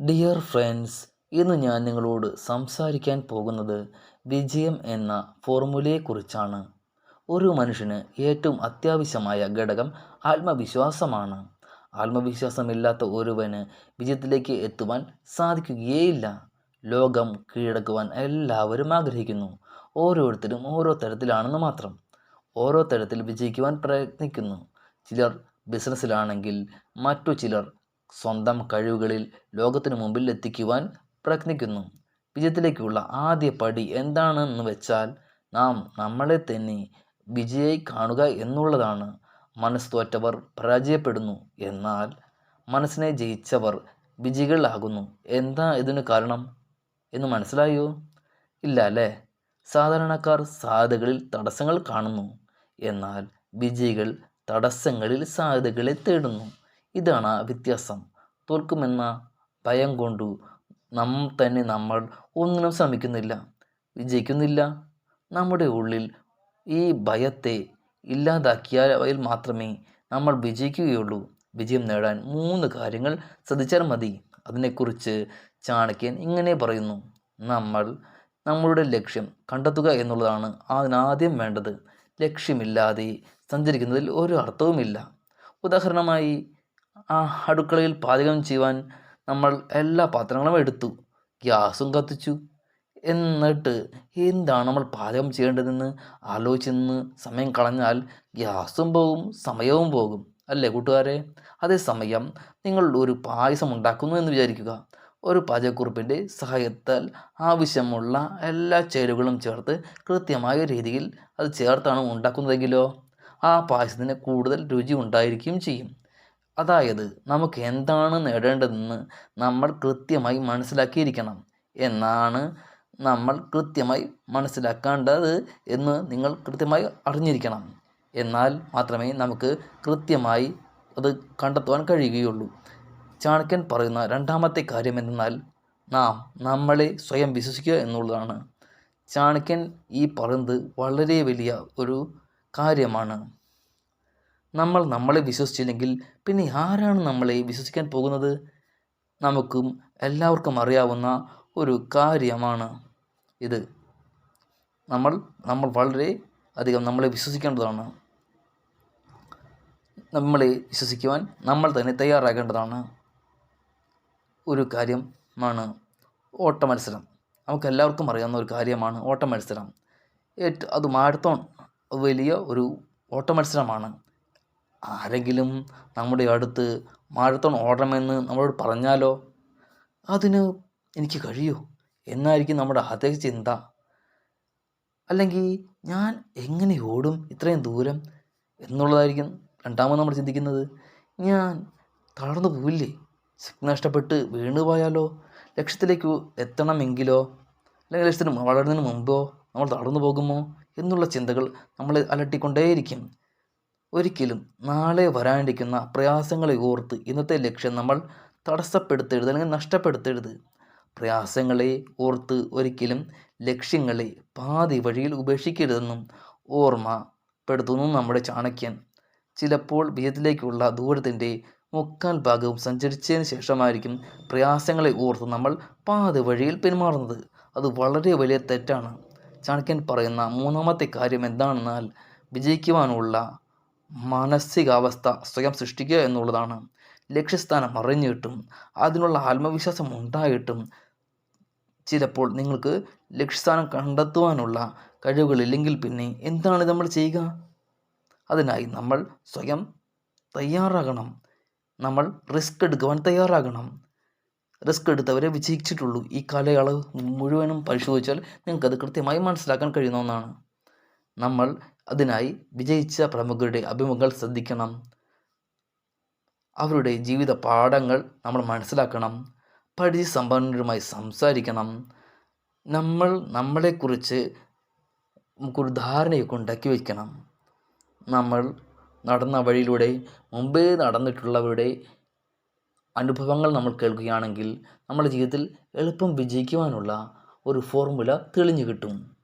Dear friends ഇന്ന് ഞാൻ നിങ്ങളോട് സംസാരിക്കാൻ പോകുന്നത് വിജയം എന്ന ഫോർമുലയെക്കുറിച്ചാണ്. ഒരു മനുഷ്യന് ഏറ്റവും അത്യാവശ്യമായ ഘടകം ആത്മവിശ്വാസമാണ്. ആത്മവിശ്വാസമില്ലാത്ത ഒരുവന് വിജയത്തിലേക്ക് എത്തുവാൻ സാധിക്കുകയേയില്ല. ലോകം കീഴടക്കുവാൻ എല്ലാവരും ആഗ്രഹിക്കുന്നു. ഓരോരുത്തരും ഓരോ തരത്തിലാണെന്ന് മാത്രം. ഓരോ തരത്തിൽ വിജയിക്കുവാൻ പ്രയത്നിക്കുന്നു. ചിലർ ബിസിനസ്സിലാണെങ്കിൽ മറ്റു ചിലർ സ്വന്തം കഴിവുകളിൽ ലോകത്തിന് മുമ്പിൽ എത്തിക്കുവാൻ പ്രയത്നിക്കുന്നു. വിജയത്തിലേക്കുള്ള ആദ്യ പടി എന്താണെന്ന് വെച്ചാൽ നാം നമ്മളെ തന്നെ വിജയി കാണുക എന്നുള്ളതാണ്. മനസ്സ് തോറ്റവർ പരാജയപ്പെടുന്നു എന്നാൽ മനസ്സിനെ ജയിച്ചവർ വിജയികളാകുന്നു. എന്താ ഇതിന് കാരണം? എന്ന് മനസ്സിലായോ? ഇല്ല അല്ലേ? സാധാരണക്കാർ സാധ്യതകളിൽ തടസ്സങ്ങൾ കാണുന്നു. എന്നാൽ വിജയികൾ തടസ്സങ്ങളിൽ സാധ്യതകളെ തേടുന്നു. ഇതാണ് വ്യത്യാസം. തോൽക്കുമെന്ന ഭയം കൊണ്ടു നാം തന്നെ നമ്മൾ ഒന്നിനും ശ്രമിക്കുന്നില്ല. വിജയിക്കുന്നില്ല. നമ്മുടെ ഉള്ളിൽ ഈ ഭയത്തെ ഇല്ലാതാക്കിയാൽ മാത്രമേ നമ്മൾ വിജയിക്കുകയുള്ളൂ. വിജയം നേടാൻ മൂന്ന് കാര്യങ്ങൾ ശ്രദ്ധിച്ചാൽ മതി. അതിനെക്കുറിച്ച് ചാണക്യൻ ഇങ്ങനെ പറയുന്നു. നമ്മൾ നമ്മളുടെ ലക്ഷ്യം കണ്ടെത്തുക എന്നുള്ളതാണ് അതിനാദ്യം വേണ്ടത്. ലക്ഷ്യമില്ലാതെ സഞ്ചരിക്കുന്നതിൽ ഒരു അർത്ഥവുമില്ല. ഉദാഹരണമായി ആ അടുക്കളയിൽ പാചകം ചെയ്യുവാൻ നമ്മൾ എല്ലാ പാത്രങ്ങളും എടുത്തു. ഗ്യാസും കത്തിച്ചു. എന്നിട്ട് എന്താണ് നമ്മൾ പാചകം ചെയ്യേണ്ടതെന്ന് ആലോചിച്ചെന്ന് സമയം കളഞ്ഞാൽ ഗ്യാസും പോകും സമയവും പോകും. അല്ലേ കൂട്ടുകാരെ? അതേസമയം നിങ്ങൾ ഒരു പായസം ഉണ്ടാക്കുന്നു എന്ന് വിചാരിക്കുക. ഒരു പാചകക്കുറിപ്പിന്റെ സഹായത്താൽ ആവശ്യമുള്ള എല്ലാ ചേരുവകളും ചേർത്ത് കൃത്യമായ രീതിയിൽ അത് ചേർത്താണ് ഉണ്ടാക്കുന്നതെങ്കിലോ? ആ പായസത്തിന് കൂടുതൽ രുചി ഉണ്ടായിരിക്കുകയും ചെയ്യും. അതായത് നമുക്ക് എന്താണ് നേടേണ്ടതെന്ന് നമ്മൾ കൃത്യമായി മനസ്സിലാക്കിയിരിക്കണം. എന്നാണ് നമ്മൾ കൃത്യമായി മനസ്സിലാക്കേണ്ടത് എന്ന് നിങ്ങൾ കൃത്യമായി അറിഞ്ഞിരിക്കണം. എന്നാൽ മാത്രമേ നമുക്ക് കൃത്യമായി അത് കണ്ടെത്തുവാൻ കഴിയുകയുള്ളൂ. ചാണക്യൻ പറയുന്ന രണ്ടാമത്തെ കാര്യം എന്തെന്നാൽ നാം നമ്മളെ സ്വയം വിശ്വസിക്കുക എന്നുള്ളതാണ്. ചാണക്യൻ ഈ പറയുന്നത് വളരെ വലിയ ഒരു കാര്യമാണ്. നമ്മൾ നമ്മളെ വിശ്വസിച്ചില്ലെങ്കിൽ പിന്നെ ആരാണ് നമ്മളെ വിശ്വസിക്കാൻ പോകുന്നത്? നമുക്കും എല്ലാവർക്കും അറിയാവുന്ന ഒരു കാര്യമാണ് ഇത്. നമ്മൾ നമ്മൾ വളരെ അധികം നമ്മളെ വിശ്വസിക്കേണ്ടതാണ്. നമ്മളെ വിശ്വസിക്കുവാൻ നമ്മൾ തന്നെ തയ്യാറാകേണ്ടതാണ്. ഒരു കാര്യമാണ് ഓട്ട മത്സരം നമുക്ക് എല്ലാവർക്കും അറിയാവുന്ന ഒരു കാര്യമാണ് ഓട്ട മത്സരം അത് മാരത്തോൺ വലിയ ഒരു ഓട്ട മത്സരമാണ് ആരെങ്കിലും നമ്മുടെ അടുത്ത് മാരത്തോൺ ഓടണമെന്ന് നമ്മളോട് പറഞ്ഞാലോ? അതിന് എനിക്ക് കഴിയൂ? എന്നായിരിക്കും നമ്മുടെ ആദ്യ ചിന്ത. അല്ലെങ്കിൽ ഞാൻ എങ്ങനെ ഓടും ഇത്രയും ദൂരം? എന്നുള്ളതായിരിക്കും രണ്ടാമത് നമ്മൾ ചിന്തിക്കുന്നത്. ഞാൻ തളർന്നു പോവില്ലേ? ശക്തി നഷ്ടപ്പെട്ട് വീണു പോയാലോ? ലക്ഷ്യത്തിലേക്ക് എത്തണമെങ്കിലോ? അല്ലെങ്കിൽ ലക്ഷ്യത്തിന് വളരുന്നതിന് മുമ്പോ നമ്മൾ തളർന്നു പോകുമോ? എന്നുള്ള ചിന്തകൾ നമ്മളെ അലട്ടിക്കൊണ്ടേയിരിക്കും. ഒരിക്കലും നാളെ വരാനിരിക്കുന്ന പ്രയാസങ്ങളെ ഓർത്ത് ഇന്നത്തെ ലക്ഷ്യം നമ്മൾ തടസ്സപ്പെടുത്തരുത് അല്ലെങ്കിൽ നഷ്ടപ്പെടുത്തരുത്. പ്രയാസങ്ങളെ ഓർത്ത് ഒരിക്കലും ലക്ഷ്യങ്ങളെ പാതി വഴിയിൽ ഉപേക്ഷിക്കരുതെന്നും ഓർമ്മപ്പെടുത്തുന്നു നമ്മുടെ ചാണക്യൻ. ചിലപ്പോൾ വിജയത്തിലേക്കുള്ള ദൂരത്തിന്റെ മുക്കാൽ ഭാഗവും സഞ്ചരിച്ചതിന് ശേഷമായിരിക്കും പ്രയാസങ്ങളെ ഓർത്ത് നമ്മൾ പാതി വഴിയിൽ പെരുമാറുന്നത്. അത് വളരെ വലിയ തെറ്റാണ്. ചാണക്യൻ പറയുന്ന മൂന്നാമത്തെ കാര്യം എന്താണെന്നാൽ വിജയിക്കുവാനുള്ള മാനസികാവസ്ഥ സ്വയം സൃഷ്ടിക്കുക എന്നുള്ളതാണ് ലക്ഷ്യസ്ഥാനം അറിഞ്ഞിട്ടും അതിനുള്ള ആത്മവിശ്വാസം ഉണ്ടായിട്ടും ചിലപ്പോൾ നിങ്ങൾക്ക് ലക്ഷ്യസ്ഥാനം കണ്ടെത്തുവാനുള്ള കഴിവുകളില്ലെങ്കിൽ പിന്നെ എന്താണ് നമ്മൾ ചെയ്യുക? അതിനായി നമ്മൾ സ്വയം തയ്യാറാകണം. നമ്മൾ റിസ്ക് എടുക്കുവാൻ തയ്യാറാകണം. റിസ്ക് എടുത്തവരെ വിജയിച്ചിട്ടുള്ളൂ. ഈ കാലയളവ് മുഴുവനും പരിശോധിച്ചാൽ നിങ്ങൾക്കത് കൃത്യമായി മനസ്സിലാക്കാൻ കഴിയുന്ന ഒന്നാണ്. നമ്മൾ അതിനായി വിജയിച്ച പ്രമുഖരുടെ അഭിമുഖങ്ങൾ ശ്രദ്ധിക്കണം. അവരുടെ ജീവിത പാഠങ്ങൾ നമ്മൾ മനസ്സിലാക്കണം. പരിചയസമ്പന്നരുമായി സംസാരിക്കണം. നമ്മൾ നമ്മളെക്കുറിച്ച് നമുക്കൊരു ധാരണയൊക്കെ ഉണ്ടാക്കി വയ്ക്കണം. നമ്മൾ നടന്ന വഴിയിലൂടെ മുമ്പേ നടന്നിട്ടുള്ളവരുടെ അനുഭവങ്ങൾ നമ്മൾ കേൾക്കുകയാണെങ്കിൽ നമ്മുടെ ജീവിതത്തിൽ എളുപ്പം വിജയിക്കുവാനുള്ള ഒരു ഫോർമുല തെളിഞ്ഞു കിട്ടും.